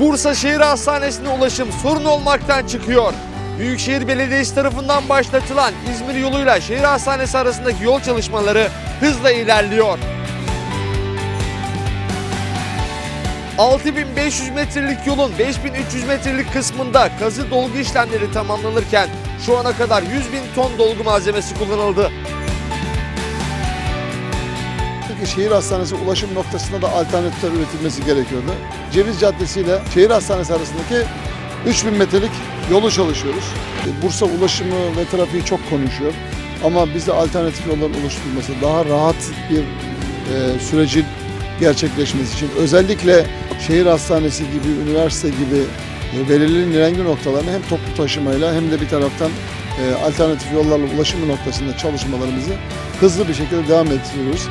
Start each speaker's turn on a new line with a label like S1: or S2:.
S1: Bursa Şehir Hastanesi'ne ulaşım sorun olmaktan çıkıyor. Büyükşehir Belediyesi tarafından başlatılan İzmir yoluyla şehir hastanesi arasındaki yol çalışmaları hızla ilerliyor. 6500 metrelik yolun 5300 metrelik kısmında kazı dolgu işlemleri tamamlanırken şu ana kadar 100 bin ton dolgu malzemesi kullanıldı.
S2: Çünkü şehir hastanesi ulaşım noktasında da alternatifler üretilmesi gerekiyordu. Ceviz Caddesi ile şehir hastanesi arasındaki 3000 metrelik yolu çalışıyoruz. E, Bursa ulaşımı ve trafiği çok konuşuyor. Ama bize alternatif yolların oluşturulması, daha rahat bir e, sürecin gerçekleşmesi için özellikle şehir hastanesi gibi, üniversite gibi e, belirli nirengi noktalarını hem toplu taşımayla hem de bir taraftan e, alternatif yollarla ulaşımı noktasında çalışmalarımızı hızlı bir şekilde devam ettiriyoruz.